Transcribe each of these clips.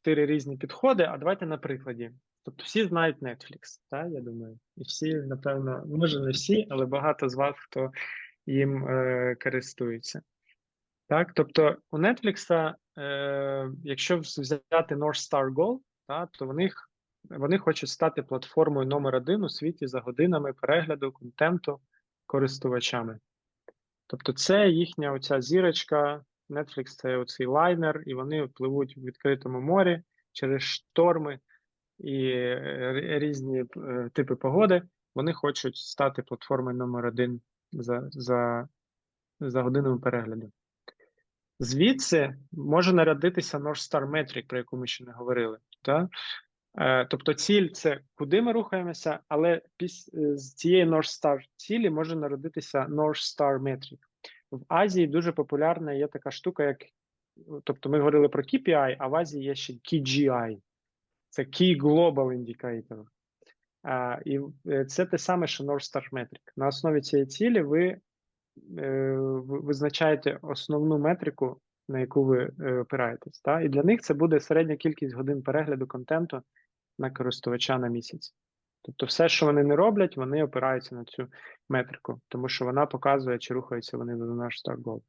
чотири різні підходи. А давайте на прикладі. Тобто всі знають Netflix, так, я думаю. І всі, напевно, може не всі, але багато з вас, хто їм е, користується. Так, тобто у Netflix, е, якщо взяти North Star Goal, так, то в них, вони хочуть стати платформою номер один у світі за годинами перегляду контенту користувачами. Тобто, це їхня оця зірочка, Netflix це оцей лайнер, і вони пливуть в відкритому морі через шторми і е, різні е, типи погоди. Вони хочуть стати платформою номер один за, за, за годинами перегляду. Звідси може народитися North Star Metric, про яку ми ще не говорили. Так? Е, тобто ціль це куди ми рухаємося, але з цієї North Star цілі може народитися North Star Metric. В Азії дуже популярна є така штука, як тобто ми говорили про KPI, а в Азії є ще KGI. Це Key Global Indicator. А, І е, це те саме, що North Star Metric. На основі цієї цілі ви е, визначаєте основну метрику, на яку ви е, опираєтесь. Та? І для них це буде середня кількість годин перегляду контенту на користувача на місяць. Тобто, все, що вони не роблять, вони опираються на цю метрику, тому що вона показує, чи рухаються вони до наш Star Goal.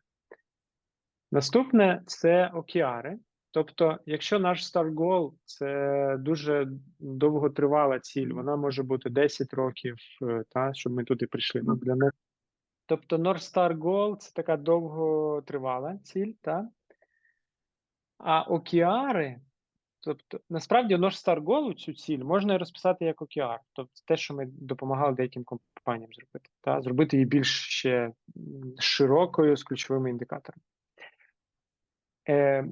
Наступне це океари. Тобто, якщо наш Star Goal – це дуже довготривала ціль, вона може бути 10 років, е, та, щоб ми туди прийшли. Ну, для них. Тобто, North Star Goal – це така довготривала ціль, та? а океари Тобто, насправді North Star Goal, цю ціль можна розписати як OKR, тобто те, що ми допомагали деяким компаніям зробити, та зробити її більш ще широкою з ключовими індикаторами. Е,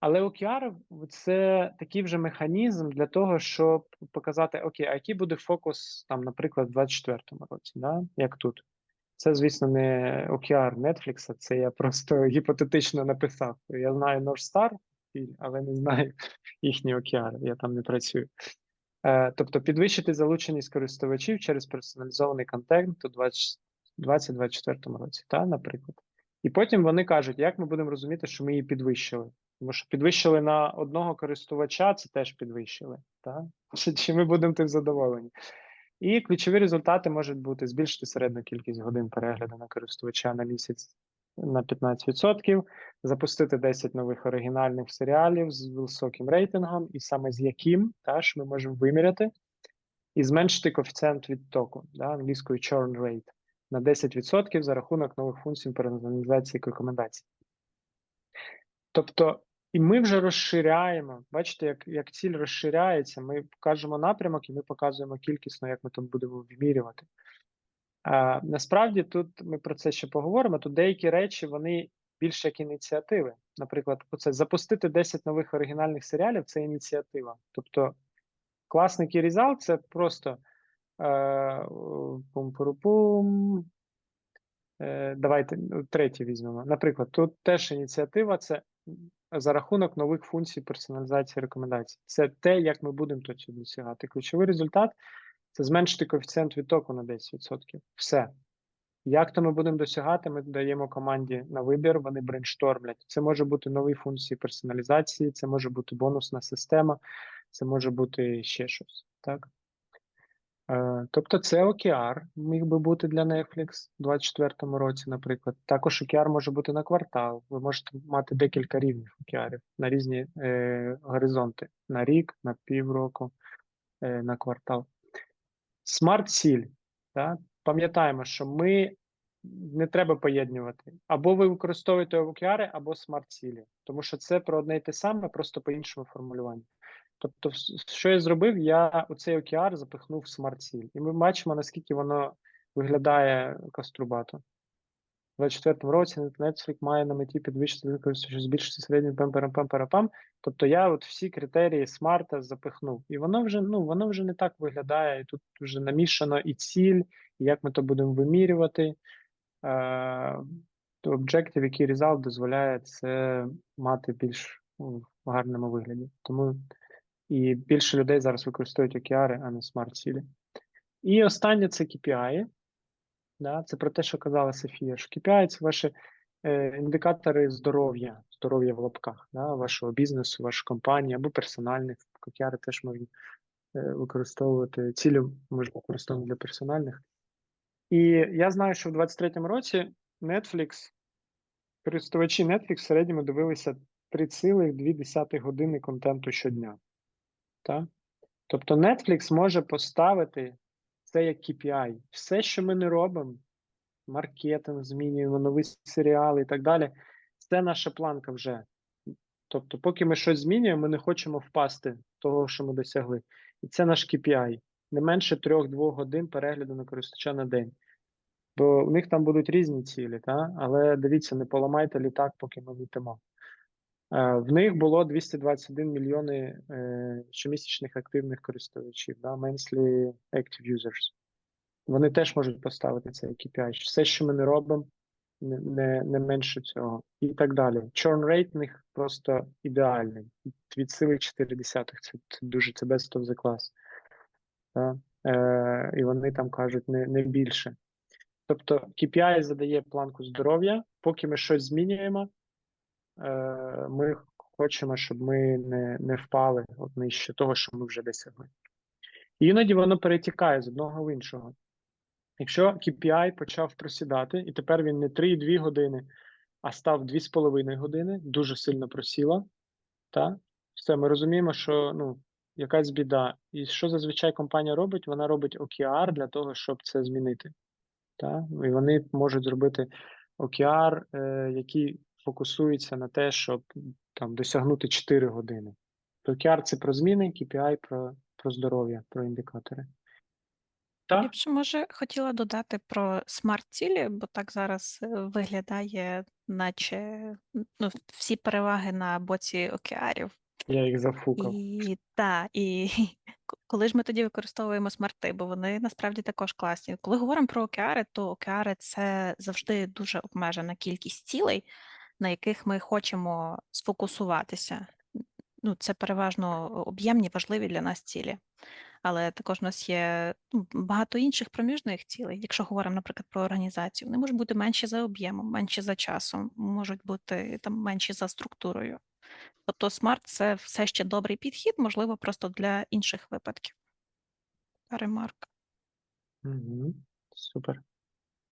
Але OKR – це такий вже механізм для того, щоб показати, окей, а який буде фокус, там, наприклад, в 2024 році, да? як тут. Це, звісно, не OKR Netflix, це я просто гіпотетично написав. Я знаю North Star, але не знаю їхні океари, я там не працюю. Е, Тобто підвищити залученість користувачів через персоналізований контент у 2024 році, та, наприклад. І потім вони кажуть, як ми будемо розуміти, що ми її підвищили. Тому що підвищили на одного користувача, це теж підвищили. Та? Чи ми будемо тим задоволені? І ключові результати можуть бути збільшити середню кількість годин перегляду на користувача на місяць на 15%, запустити 10 нових оригінальних серіалів з високим рейтингом, і саме з яким теж ми можемо виміряти, і зменшити коефіцієнт відтоку, да, англійською churn rate, на 10% за рахунок нових функцій персоналізації рекомендацій. Тобто, і ми вже розширяємо. Бачите, як як ціль розширяється, ми покажемо напрямок, і ми показуємо кількісно, як ми там будемо вимірювати. А, Насправді тут ми про це ще поговоримо. Тут деякі речі вони більше як ініціативи. Наприклад, оце запустити 10 нових оригінальних серіалів це ініціатива. Тобто класний кірізал це просто е, пум-пум-пум. Е, Давайте ну, третє візьмемо. Наприклад, тут теж ініціатива це за рахунок нових функцій персоналізації рекомендацій. Це те, як ми будемо тут досягати. Ключовий результат це зменшити коефіцієнт відтоку на 10%. Все. Як то ми будемо досягати, ми даємо команді на вибір, вони брейнштормлять. Це може бути нові функції персоналізації, це може бути бонусна система, це може бути ще щось. Так? Е, Тобто це OKR міг би бути для Netflix у 2024 році, наприклад. Також OKR може бути на квартал. Ви можете мати декілька рівнів OKR на різні е, горизонти: на рік, на півроку, е, на квартал. Смарт-ціль. Да? Пам'ятаємо, що ми не треба поєднувати. Або ви використовуєте OKR, або смарт-цілі, тому що це про одне й те саме, просто по іншому формулюванню. Тобто, що я зробив, я у цей OKR запихнув смарт-ціль. І ми бачимо, наскільки воно виглядає каструбато. У 2024 році Netflix має на меті підвищити використання, збільшити середній пам-парам-пам-парам. Тобто я от всі критерії смарта запихнув. І воно вже ну, воно вже не так виглядає. І тут вже намішано і ціль, і як ми то будемо вимірювати. Objective, який result дозволяє це мати більш ну, в гарному вигляді. Тому і більше людей зараз використовують океари, а не смарт-цілі. І останнє це KPI. Да, Це про те, що казала Софія, що це ваші е, індикатори здоров'я, здоров'я в лапках, да, вашого бізнесу, вашої компанії або персональних. OKR теж можна е, використовувати. Цілі можна використовувати для персональних. І я знаю, що в 23-му році Netflix, користувачі Netflix в середньому дивилися 3,2 години контенту щодня. Так? Тобто Netflix може поставити це як KPI. Все, що ми не робимо, маркетинг змінюємо, нові серіали і так далі. Це наша планка вже. Тобто, поки ми щось змінюємо, ми не хочемо впасти того, що ми досягли. І це наш KPI. Не менше 3-2 годин перегляду на користувача на день. Бо у них там будуть різні цілі, та? але дивіться, не поламайте літак, поки ми летимо. Е, В них було 221 мільйони е, щомісячних активних користувачів, да? monthly active users. Вони теж можуть поставити цей KPI. Все, що ми не робимо, не, не, менше цього. І так далі. Churn rate в них просто ідеальний. Від сили 0,4. Це, дуже це best of the class. Да? Е, і вони там кажуть не, не більше. Тобто KPI задає планку здоров'я, поки ми щось змінюємо, ми хочемо, щоб ми не, не впали от нижче того, що ми вже досягли. І іноді воно перетікає з одного в іншого. Якщо KPI почав просідати, і тепер він не 3,2 години, а став 2,5 години, дуже сильно просіло, та? все, ми розуміємо, що ну, якась біда. І що зазвичай компанія робить? Вона робить OKR для того, щоб це змінити. Та? І вони можуть зробити OKR, е, який фокусується на те, щоб там досягнути 4 години. То OKR це про зміни, KPI про, про здоров'я, про індикатори. Я б ще може хотіла додати про смарт-цілі, бо так зараз е, виглядає, наче ну, всі переваги на боці океарів. Я їх зафукав. І та, і коли ж ми тоді використовуємо смарти, бо вони насправді також класні. Коли говоримо про океари, то океари це завжди дуже обмежена кількість цілей, на яких ми хочемо сфокусуватися. Ну, це переважно об'ємні, важливі для нас цілі. Але також у нас є ну, багато інших проміжних цілей. Якщо говоримо, наприклад, про організацію, вони можуть бути менші за об'ємом, менші за часом, можуть бути там менші за структурою. Тобто смарт це все ще добрий підхід, можливо, просто для інших випадків. Ремарк. Угу. Супер.